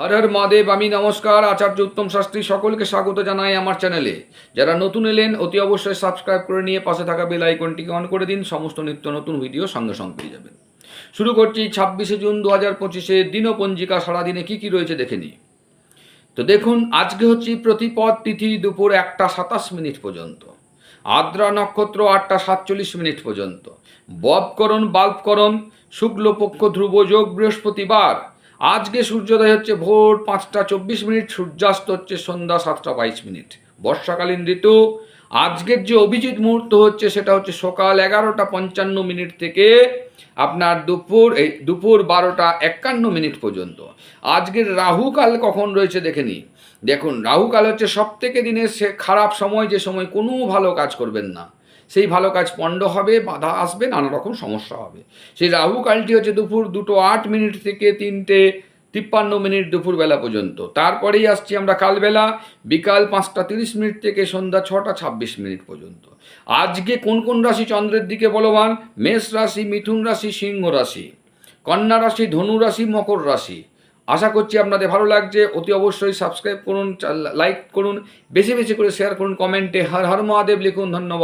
হর হর মহাদেব, আমি নমস্কার। আচার্য উত্তম শাস্ত্রী সকলকে স্বাগত জানাই আমার চ্যানেলে। যারা নতুন এলেন, অতি অবশ্যই সাবস্ক্রাইব করে নিয়ে পাশে থাকা বেল আইকনটিকে অন করে দিন। সমস্ত নিত্য নতুন ভিডিও সঙ্গে সঙ্গে পেয়ে যাবেন। শুরু করছি ছাব্বিশে জুন দু হাজার পঁচিশে দিনপঞ্জিকা সারাদিনে কী কী রয়েছে দেখে নিই। তো দেখুন, আজকে হচ্ছে প্রতিপদ তিথি দুপুর একটা সাতাশ মিনিট পর্যন্ত। আদ্রা নক্ষত্র আটটা সাতচল্লিশ মিনিট পর্যন্ত। ববকরণ বাল্বকরণ শুক্লপক্ষ ধ্রুবযোগ বৃহস্পতিবার। আজকে সূর্যোদয় হচ্ছে ভোর পাঁচটা চব্বিশ মিনিট, সূর্যাস্ত হচ্ছে সন্ধ্যা সাতটা বাইশ মিনিট। বর্ষাকালীন ঋতু, আজকের যে অভিজিৎ মুহূর্ত হচ্ছে সেটা হচ্ছে সকাল এগারোটা পঞ্চান্ন মিনিট থেকে আপনার দুপুর, এই দুপুর বারোটা একান্ন মিনিট পর্যন্ত। আজকের রাহুকাল কখন রয়েছে দেখে নিই। দেখুন, রাহুকাল হচ্ছে সব থেকে দিনের সে খারাপ সময়, যে সময় কোনো ভালো কাজ করবেন না। সেই ভালো কাজ পণ্ড হবে, বাধা আসবে, নানা রকম সমস্যা হবে। সেই রাহুকালটি হচ্ছে দুপুর দুটো আট মিনিট থেকে তিনটে তিপ্পান্ন মিনিট দুপুরবেলা পর্যন্ত। তারপরেই আসছি আমরা কালবেলা, বিকাল পাঁচটা তিরিশ মিনিট থেকে সন্ধ্যা ছটা ছাব্বিশ মিনিট পর্যন্ত। আজকে কোন কোন রাশি চন্দ্রের দিকে বলবান? মেষ রাশি, মিথুন রাশি, সিংহ রাশি, কন্যা রাশি, ধনু রাশি, মকর রাশি। আশা করছি আপনাদের ভালো লাগছে, অতি অবশ্যই সাবস্ক্রাইব করুন লাইক করুন, বেশি বেশি করে শেয়ার করুন, কমেন্টে হর হর মহাদেব লিখুন, ধন্যবাদ।